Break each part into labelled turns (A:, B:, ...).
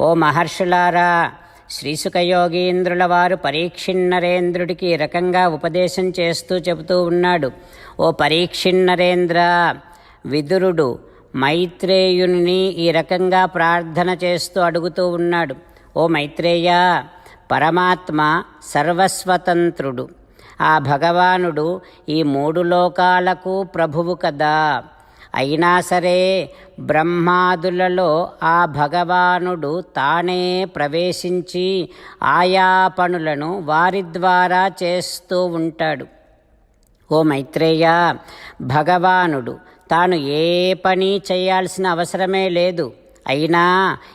A: ఓ మహర్షులారా శ్రీసుఖయోగీంద్రుల వారు పరీక్షిన్నరేంద్రుడికి ఈ రకంగా ఉపదేశం చేస్తూ చెబుతూ ఉన్నాడు. ఓ పరీక్షిన్నరేంద్ర విదురుడు మైత్రేయుని ఈ రకంగా ప్రార్థన చేస్తూ అడుగుతూ ఉన్నాడు. ఓ మైత్రేయ పరమాత్మ సర్వస్వతంత్రుడు. ఆ భగవానుడు ఈ మూడు లోకాలకు ప్రభువు కదా. అయినా సరే బ్రహ్మాదులలో ఆ భగవానుడు తానే ప్రవేశించి ఆయా పనులను వారి ద్వారా చేస్తూ ఉంటాడు. ఓ మైత్రేయ భగవానుడు తాను ఏ పని చేయాల్సిన అవసరమే లేదు. అయినా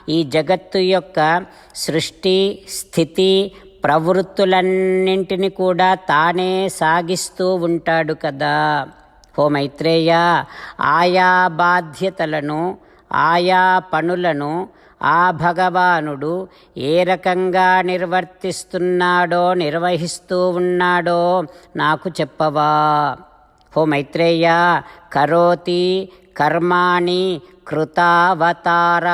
A: ఈ జగత్తు యొక్క సృష్టి స్థితి ప్రవృత్తులన్నింటిని కూడా తానే సాగిస్తూ ఉంటాడు కదా. ఓ మైత్రేయ ఆయా బాధ్యతలను ఆయా పనులను ఆ భగవానుడు ఏ రకంగా నిర్వర్తిస్తున్నాడో నిర్వహిస్తూ ఉన్నాడో నాకు చెప్పవా. ఓ మైత్రేయ కరోతి కర్మాణి కృతావతార.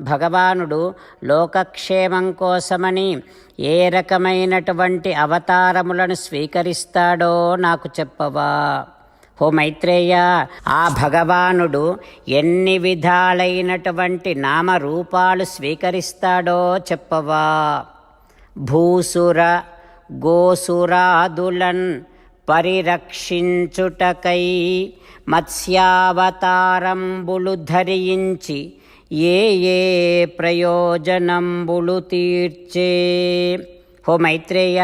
A: భగవానుడు లోకక్షేమం కోసమని ఏ రకమైనటువంటి అవతారములను స్వీకరిస్తాడో నాకు చెప్పవా. ఓ మైత్రేయ ఆ భగవానుడు ఎన్ని విధాలైనటువంటి నామరూపాలు స్వీకరిస్తాడో చెప్పవా. భూసుర గోసురాదులన్ పరిరక్షించుటకై మత్స్యావతారంబులు ధరించి ఏ ఏ ప్రయోజనంబులు తీర్చే. హో మైత్రేయ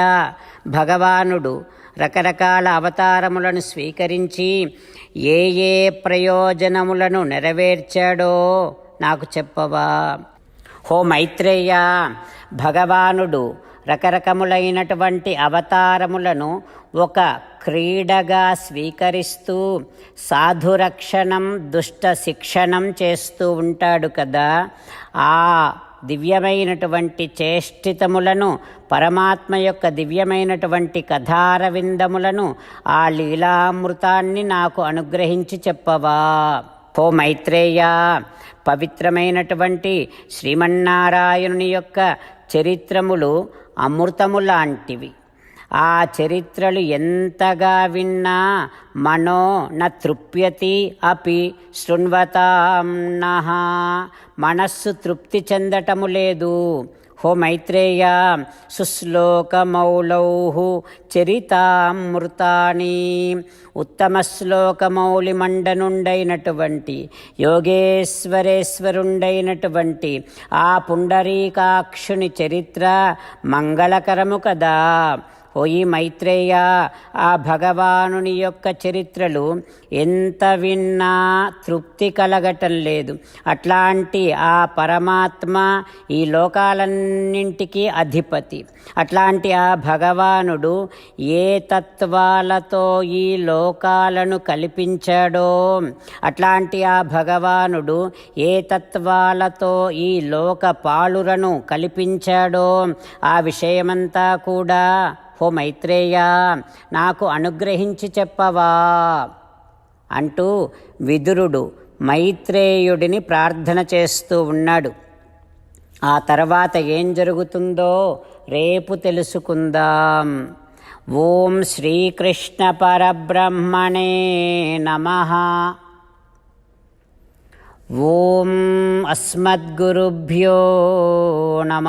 A: భగవానుడు రకరకాల అవతారములను స్వీకరించి ఏ ఏ ప్రయోజనములను నెరవేర్చాడో నాకు చెప్పవా. హో మైత్రేయ భగవానుడు రకరకములైనటువంటి అవతారములను ఒక క్రీడగా స్వీకరిస్తూ సాధురక్షణం దుష్ట శిక్షణం చేస్తూ ఉంటాడు కదా. ఆ దివ్యమైనటువంటి చేష్టితములను పరమాత్మ యొక్క దివ్యమైనటువంటి కథారవిందములను ఆ లీలామృతాన్ని నాకు అనుగ్రహించి చెప్పవా. ఓ మైత్రేయ పవిత్రమైనటువంటి శ్రీమన్నారాయణుని యొక్క చరిత్రములు అమృతము లాంటివి. ఆ చరిత్రలు ఎంతగా విన్నా మనో న తృప్యతి అపి శృణ్వతాం మనస్సు తృప్తి చెందటము లేదు. హో మైత్రేయ సుశ్లోకమౌలౌ చరితామృతాని. ఉత్తమ శ్లోకమౌలి మండనుండైనటువంటి యోగేశ్వరేశ్వరుండైనటువంటి ఆ పుండరీకాక్షుని చరిత్ర మంగళకరము కదా. ఓయి మైత్రేయ ఆ భగవానుని యొక్క చరిత్రలు ఎంత విన్నా తృప్తి కలగటం లేదు. అట్లాంటి ఆ పరమాత్మ ఈ లోకాలన్నింటికీ అధిపతి. అట్లాంటి ఆ భగవానుడు ఏ తత్వాలతో ఈ లోకాలను కల్పించాడో అట్లాంటి ఆ భగవానుడు ఏ తత్వాలతో ఈ లోక పాలురను కల్పించాడో ఆ విషయమంతా కూడా హో మైత్రేయ నాకు అనుగ్రహించి చెప్పవా అంటూ విదురుడు మైత్రేయుడిని ప్రార్థన చేస్తూ ఉన్నాడు. ఆ తర్వాత ఏం జరుగుతుందో రేపు తెలుసుకుందాం. ఓం శ్రీకృష్ణ పరబ్రహ్మణే నమ. ఓం అస్మద్గురుభ్యో నమ.